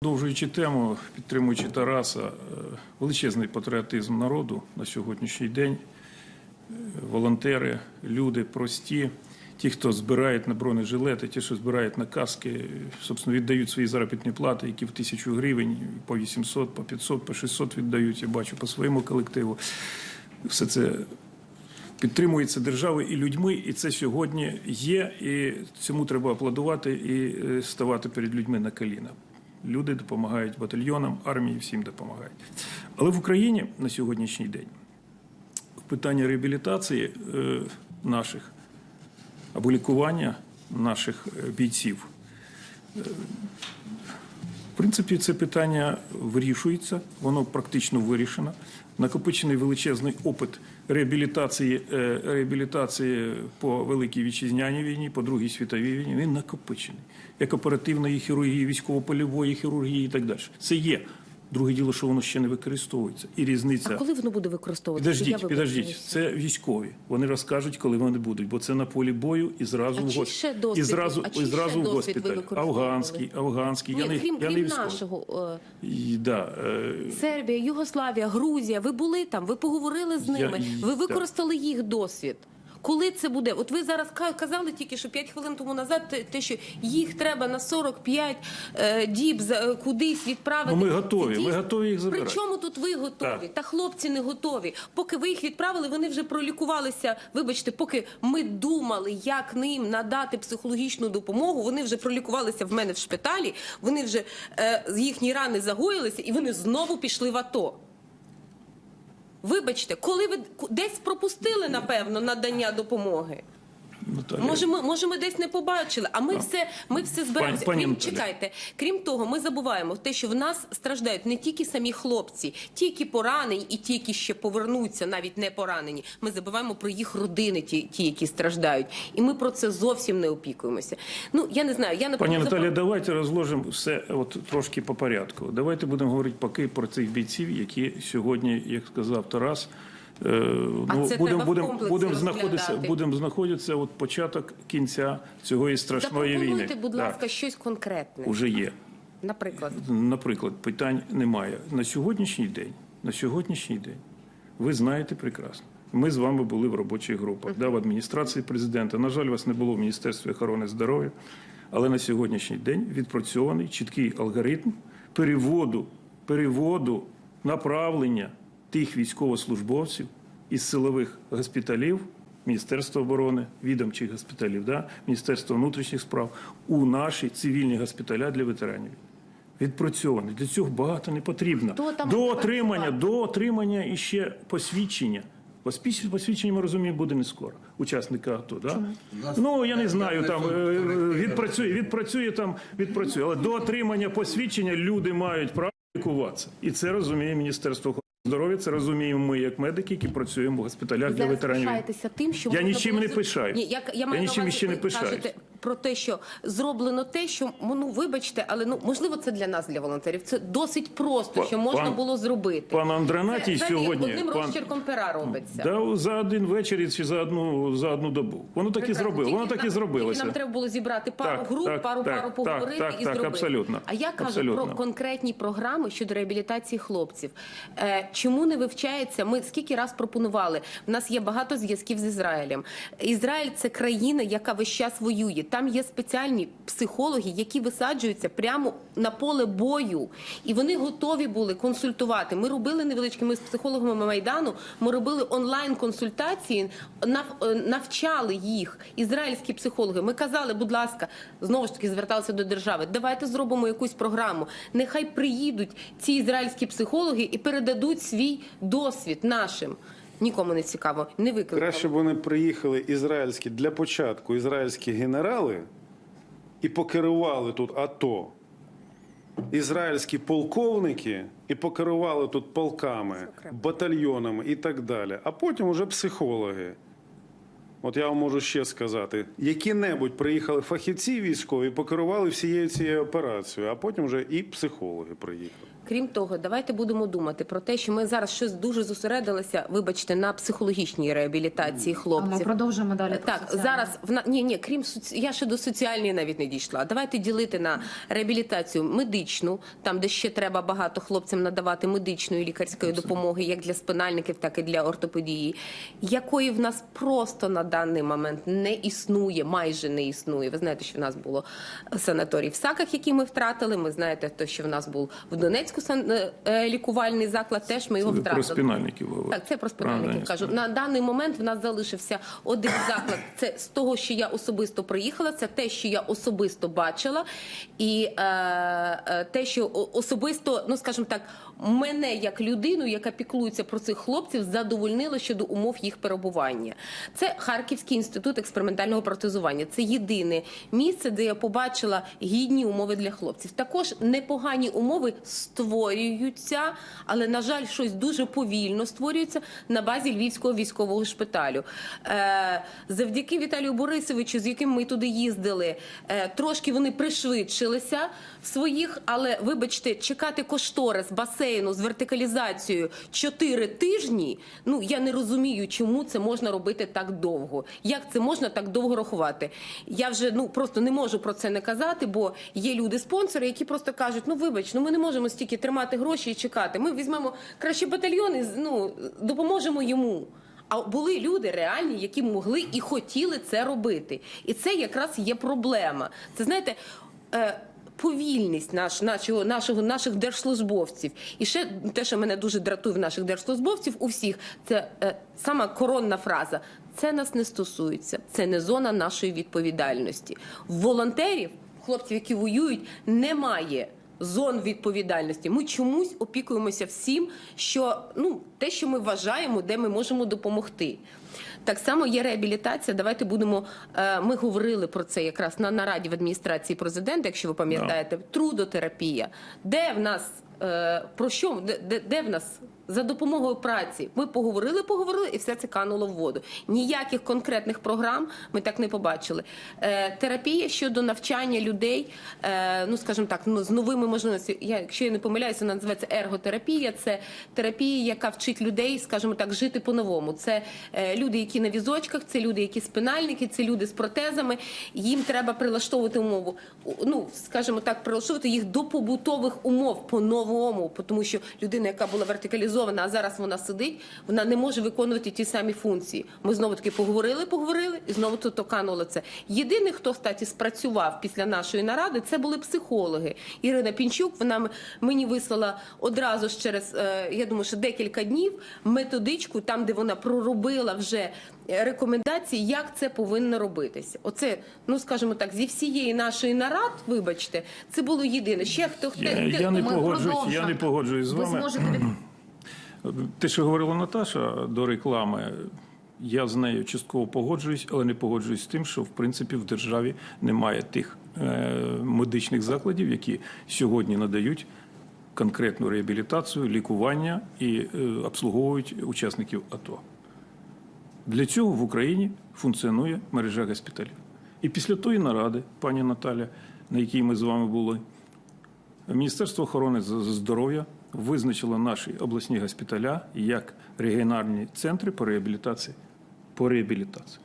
Продовжуючи тему, підтримуючи Тараса, е, величезний патріотизм народу на сьогоднішній день. Е, Волонтери, люди прості, ті, хто збирають на бронежилети, ті, що збирають на каски, е, собственно, віддають свої заробітні плати, які в тисячу гривень, по 800, по 500, по 600 віддають. Я бачу по своєму колективу. Все це підтримується державою і людьми, і це сьогодні є. І цьому треба аплодувати і ставати перед людьми на коліна. Люди допомагають батальйонам, армії всім допомагають. Але в Україні на сьогоднішній день питання реабілітації е, наших або лікування наших е, бійців. е, В принципі, це питання вирішується, воно практично вирішено. Накопичений величезний опит реабілітації, е, реабілітації по Великій Вітчизняній війні, по Другій світовій війні. Він накопичений. Як оперативної хірургії, військово-польової хірургії і так далі. Це є. Друге діло, що воно ще не використовується. І різниця. А коли воно буде використовуватися? Підождіть, підождіть, це військові. Вони розкажуть, коли вони будуть, бо це на полі бою і зразу А в чи гос- ще і зразу, а ще в госпіталь. Афганський, афганський. Ні, я не, крім я крім військовий. нашого е, І, да, е, Сербія, Югославія, Грузія. Ви були там, ви поговорили з Я- ними, ви так. використали їх досвід. Коли це буде? От ви зараз ка- казали тільки, що 5 хвилин тому назад, те- що їх треба на 45 е, діб кудись відправити. Ну, ми готові, ми готові їх забирати. При чому тут ви готові? Так. Та хлопці не готові. Поки ви їх відправили, вони вже пролікувалися. Вибачте, поки ми думали, як ним надати психологічну допомогу, вони вже пролікувалися в мене в шпиталі. Вони вже е, їхні рани загоїлися, і вони знову пішли в АТО. Вибачте, коли ви десь пропустили, напевно, надання допомоги. Може, ми може, ми десь не побачили, а ми все, ми все збираємося. Пані Крім чекайте, крім того, ми забуваємо те, що в нас страждають не тільки самі хлопці, ті, які поранені, і ті, які ще повернуться, навіть не поранені. Ми забуваємо про їх родини, ті, ті, які страждають, і ми про це зовсім не опікуємося. Ну я не знаю. Я Пані наприклад, Наталі, давайте розложимо все от трошки по порядку. Давайте будемо говорити поки про цих бійців, які сьогодні, як сказав Тарас, ну, будемо, будемо, будемо знаходитися, будемо знаходитися от початок кінця цього страшної війни. запропонуйте, будь Так, ласка, щось конкретне. уже є. Наприклад, Наприклад, питань немає. На сьогоднішній день, на сьогоднішній день, ви знаєте прекрасно. Ми з вами були в робочих групах, да, в адміністрації президента. На жаль, вас не було в Міністерстві охорони здоров'я. Але на сьогоднішній день відпрацьований чіткий алгоритм переводу, переводу направлення тих військовослужбовців із силових госпіталів, Міністерства оборони, відомчих госпіталів, да, Міністерства внутрішніх справ у наші цивільні госпіталя для ветеранів. Відпрацьований. Для цього багато не потрібно. До отримання, до отримання іще посвідчення. Посвідчення, ми розуміємо, буде не скоро. Учасника АТО, да? Ну, я не знаю, там е, відпрацює, відпрацює там, відпрацює. Але до отримання посвідчення люди мають право лікуватися. І це розуміє Міністерство охорони здоров'я, це розуміємо ми, як медики, які працюємо в госпіталях для ветеранів. тим, що Я нічим не пишаю. Ні, я, я, нічим ще не пишаю. Про те, що зроблено те, що ну вибачте, але ну можливо це для нас, для волонтерів. Це досить просто, що можна пан- було зробити. Пан Андранатій це, сьогодні одним пан- розчерком пера робиться. Да, за один вечір чи за одну за одну добу. Воно так і зробило. Воно так і зробилося. Нам треба було зібрати пару Так, груп, так, пару так, пару так, поговорити так, і так, зробити. абсолютно. А я кажу Абсолютно. про конкретні програми щодо реабілітації хлопців. Е, чому не вивчається? Ми скільки раз пропонували? У нас є багато зв'язків з Ізраїлем. Ізраїль це країна, яка весь час воює. Там є спеціальні психологи, які висаджуються прямо на поле бою, і вони готові були консультувати. Ми робили невеличкими з психологами майдану. Ми робили онлайн консультації, е, навчали їх ізраїльські психологи. Ми казали, будь ласка, знову ж таки зверталися до держави. Давайте зробимо якусь програму. Нехай приїдуть ці ізраїльські психологи і передадуть свій досвід нашим. Нікому не цікаво, не викликали. Краще б вони приїхали ізраїльські для початку ізраїльські генерали і покерували тут АТО. Ізраїльські полковники і покерували тут полками, батальйонами і так далі. А потім уже психологи. От я вам можу ще сказати, які-небудь приїхали фахівці військові, покерували всією цією операцією, а потім вже і психологи приїхали. Крім того, давайте будемо думати про те, що ми зараз щось дуже зосередилися, вибачте, на психологічній реабілітації А ми хлопців. продовжимо далі. про Так, соціальне. зараз в на ні, ні, крім соці... я ще до соціальної навіть не дійшла. Давайте ділити на реабілітацію медичну, там де ще треба багато хлопцям надавати медичної лікарської допомоги, як для спинальників, так і для ортопедії, якої в нас просто на даний момент не існує, майже не існує. Ви знаєте, що в нас було санаторій в Саках, який ми втратили. Ми знаєте, то що в нас був в Донецьку сан... е, лікувальний заклад. Теж ми його Ви втратили. про спинальників говорите. Так, це про спинальників кажу. На даний момент в нас залишився один заклад. Це з того, що я особисто приїхала. Це те, що я особисто бачила, і е, е, те, що особисто, ну скажімо так, мене як людину, яка піклується про цих хлопців, задовольнило щодо умов їх перебування. Це Харківський інститут експериментального протезування. Це єдине місце, де я побачила гідні умови для хлопців. Також непогані умови створюються, але на жаль, щось дуже повільно створюється на базі Львівського військового шпиталю. Е, завдяки Віталію Борисовичу, з яким ми туди їздили, е, трошки вони пришвидшилися своїх, але вибачте, чекати кошторис басейну з вертикалізацією 4 тижні. Ну я не розумію, чому це можна робити так довго. Як це можна так довго рахувати? Я вже ну просто не можу про це не казати, бо є люди-спонсори, які просто кажуть: ну вибач, ну ми не можемо стільки тримати гроші і чекати. Ми візьмемо краще батальйон і ну допоможемо йому. А були люди реальні, які могли і хотіли це робити. І це якраз є проблема. Це знаєте. Е, Повільність наш, нашого, нашого, наших держслужбовців. І ще те, що мене дуже дратує в наших держслужбовців, у всіх, це е, сама коронна фраза. Це нас не стосується, це не зона нашої відповідальності. Волонтерів, хлопців, які воюють, немає зон відповідальності. Ми чомусь опікуємося всім, що ну те, що ми вважаємо, де ми можемо допомогти. Так само є реабілітація. Давайте будемо. е, Ми говорили про це якраз на нараді в адміністрації президента, якщо ви пам'ятаєте, трудотерапія. Де в нас е, про що де, де, де в нас за допомогою праці? Ми поговорили, поговорили, і все це кануло в воду. Ніяких конкретних програм ми так не побачили. Е, Терапія щодо навчання людей, е, ну скажімо так, ну з новими можливостями. Я, якщо я не помиляюся, вона називається ерготерапія. Це терапія, яка вчить людей, скажімо так, жити по-новому. Це е, люди, які на візочках, це люди, які спинальники, це люди з протезами. Їм треба прилаштовувати умову. Ну, скажімо так, прилаштовувати їх до побутових умов по-новому, тому що людина, яка була вертикалізована, а зараз вона сидить, вона не може виконувати ті самі функції. Ми знову таки поговорили, поговорили, і знову тут кануло це. Єдиний, хто статі спрацював після нашої наради, це були психологи. Ірина Пінчук, вона мені вислала одразу ж через, е, я думаю, що декілька днів методичку, там, де вона проробила вже рекомендації, як це повинно робитися. Оце, ну скажімо так, зі всієї нашої нарад, вибачте, це було єдине. Ще хто хто Я, я не погоджуюсь, я не погоджуюсь з Ви вами. зможете. Те, що говорила Наташа до реклами, я з нею частково погоджуюсь, але не погоджуюсь з тим, що в принципі в державі немає тих е, медичних закладів, які сьогодні надають конкретну реабілітацію, лікування і е, обслуговують учасників АТО. Для цього в Україні функціонує мережа госпіталів. І після тої наради, пані Наталя, на якій ми з вами були, Міністерство охорони здоров'я визначило наші обласні госпіталя як регіональні центри по реабілітації. По реабілітації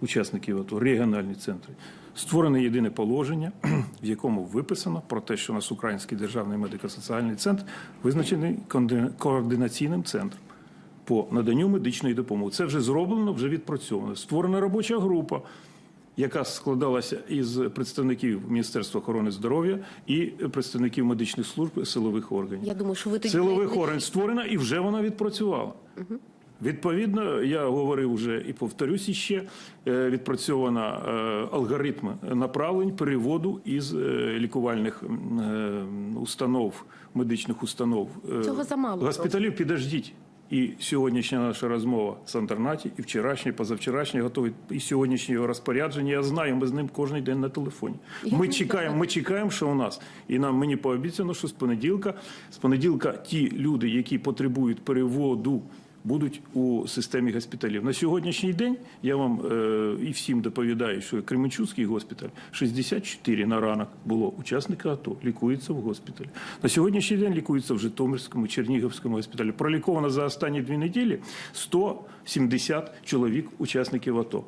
учасників АТО, регіональні центри. Створене єдине положення, в якому виписано про те, що у нас Український державний медико-соціальний центр визначений координаційним центром по наданню медичної допомоги. Це вже зроблено, вже відпрацьовано. Створена робоча група, яка складалася із представників Міністерства охорони здоров'я і представників медичних служб силових органів. Я думаю, що ви тоді Силових органів створена і вже вона відпрацювала. Відповідно, я говорив вже і повторюсь іще, е, відпрацьована е, алгоритм направлень переводу із е, лікувальних установ, медичних установ Цього замало госпіталів. Підождіть. І сьогоднішня наша розмова з Антернаті, і вчорашня, і позавчорашня готові, і сьогоднішнє його розпорядження. Я знаю, ми з ним кожен день на телефоні. Ми чекаємо, ми чекаємо, що у нас. І нам мені пообіцяно, що з понеділка, з понеділка ті люди, які потребують переводу будуть у системі госпіталів. На сьогоднішній день я вам е, і всім доповідаю, що Кременчуцький госпіталь 64 на ранок було учасника АТО, лікується в госпіталі. На сьогоднішній день лікується в Житомирському, Чернігівському госпіталі. Проліковано за останні дві неділі 170 чоловік учасників АТО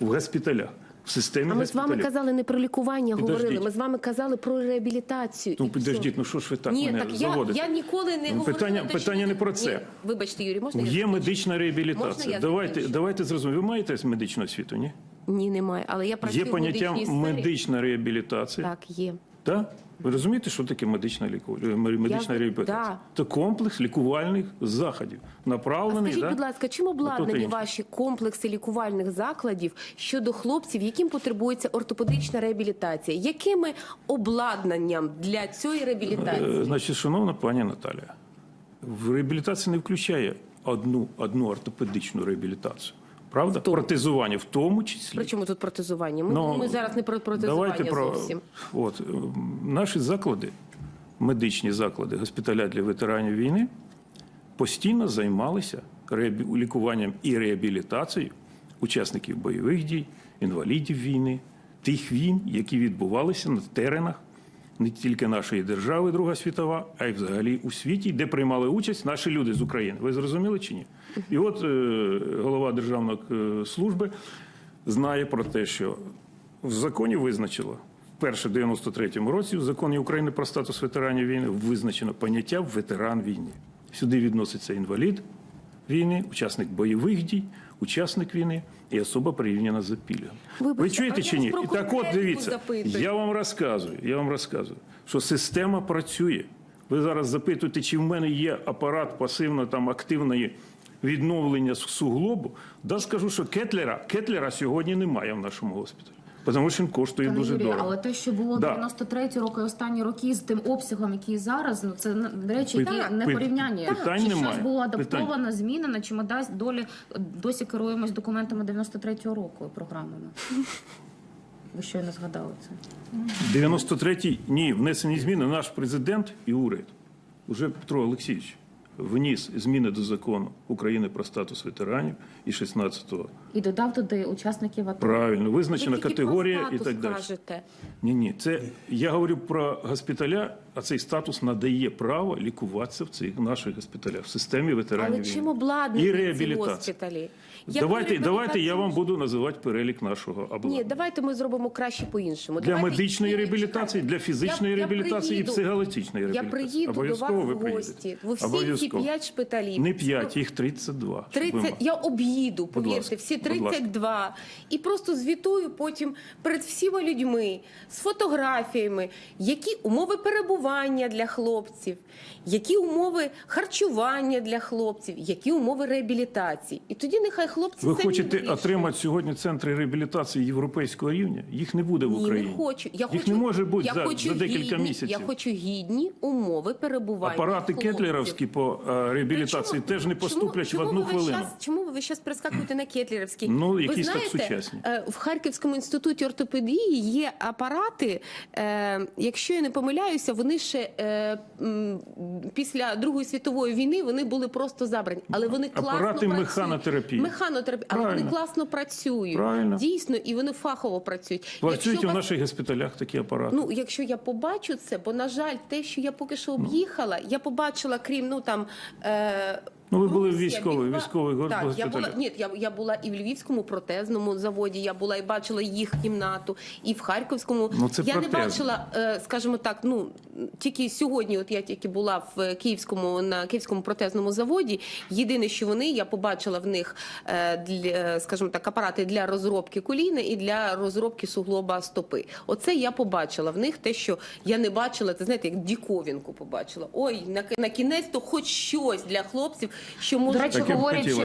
в госпіталях. В системі А ми з вами казали не про лікування, Підождіть. говорили. Ми з вами казали про реабілітацію. Ну підождіть, ну що ж ви так Ні, мене так заводите? я ніколи не Ну, говорила. питання- те, питання не про Ні, це. вибачте, Юрій, можна я Є медична Можна реабілітація. я Давайте, давайте зрозуміємо. Ви маєте медичну освіту, ні? Ні, немає. Але я працюю Є в поняття медичній сфері. медична реабілітація. Так, є. Так? Ви розумієте, що таке медична ліку... е, медична Я- реабілітація? да. Це комплекс лікувальних заходів, А скажіть, да? будь ласка, чим обладнані ваші комплекси лікувальних закладів щодо хлопців, яким потребується ортопедична реабілітація? Якими обладнанням для цієї реабілітації? Е, Значить, шановна пані Наталя, в реабілітації не включає одну, одну ортопедичну реабілітацію. Правда? тому. Протезування в тому числі. Причому тут протезування? Ми, Ну, ми зараз не про протезування Давайте про зовсім. от е, наші заклади, медичні заклади, госпіталя для ветеранів війни постійно займалися лікуванням і реабілітацією учасників бойових дій, інвалідів війни, тих війн, які відбувалися на теренах не тільки нашої держави, Друга світова, а й взагалі у світі, де приймали участь наші люди з України. Ви зрозуміли чи ні? І от е, голова Державної е, служби знає про те, що в законі визначило вперше в 93-му році в законі України про статус ветеранів війни визначено поняття ветеран війни. Сюди відноситься інвалід війни, учасник бойових дій, учасник війни і особа прирівняна за пільгами. Ви чуєте чи ні? І так от дивіться, я вам розказую, я вам розказую, що система працює. Ви зараз запитуєте, чи в мене є апарат пасивно там активної відновлення суглобу. Да скажу, що Кетлера, Кетлера сьогодні немає в нашому госпіталі, тому що він коштує Пане дуже Юрію, дорого. але те, що було Да. 93 роки, останні роки з тим обсягом, який зараз, ну це на- речі, які не пит- порівняння. питань чи немає. щось було Питань. адаптовано, змінено, чи ми дасть долі досі керуємось документами 93-го року і програмами. Ви щойно згадали це. 93-й, ні, внесені зміни. Наш президент і уряд, уже Петро Олексійович, вніс зміни до закону України про статус ветеранів і 16-го. І додав туди учасників АТО. Правильно, визначена Ви тільки категорія і статус так далі. кажете. Ні, ні, це я говорю про госпіталя, а цей статус надає право лікуватися в цих наших госпіталях в системі ветеранів. Але чим обладнані і ці госпіталі? Я Давайте, давайте я вам буду називати перелік нашого обладнання. Ні, давайте ми зробимо краще по-іншому. Для Давайте- медичної реабілітації, для фізичної Я- я реабілітації і приїду. психологічної Я реабілітації. приїду до вас в гості. В ці 5 шпиталів. Не 5, їх 32. щоб ви 30, мали. я об'їду, повірте, ласка, всі будь ласка. 32. І просто звітую потім перед всіма людьми з фотографіями, які умови перебування для хлопців, які умови харчування для хлопців, які умови реабілітації. І тоді нехай хлопці Ви самі хочете вирішують. отримати сьогодні центри реабілітації європейського рівня? Їх не буде в Ні, Україні. не хочу. Я Їх хочу, не може бути я за, хочу за декілька гідні, місяців. Я хочу гідні умови перебування. Апарати хлопців. Кетлерівські по е, реабілітації Причому- теж не поступлять чому, в одну чому хвилину. Щас, чому ви зараз перескакуєте на Кетлерівський? Ну, ви якісь так сучасні. е, в Харківському інституті ортопедії є апарати. Е, якщо я не помиляюся, вони ще е, м, після Другої світової війни вони були просто забрані, але вони класно Апарати працюють. механотерапії. Механотерапії, але вони класно працюють. Правильно. Дійсно, і вони фахово працюють. Працюють Якщо вас- наших госпіталях такі апарати. Ну, якщо я побачу це, бо на жаль, те, що я поки що об'їхала, я побачила, крім ну там. Е, Ну, ви були в Русі, я військовій- так, я госпіталі. була, ні, я, я була і в Львівському протезному заводі, я була і бачила їх кімнату, і в Харківському. Ну, це я не протез. бачила, е, скажімо так, ну тільки сьогодні, от я тільки була в Київському на Київському протезному заводі. Єдине, що вони я побачила в них е, для, скажімо так, апарати для розробки коліна і для розробки суглоба стопи. Оце я побачила в них те, що я не бачила. Це знаєте, як діковінку побачила. Ой, на, на кінець то хоч щось для хлопців, що може говорять.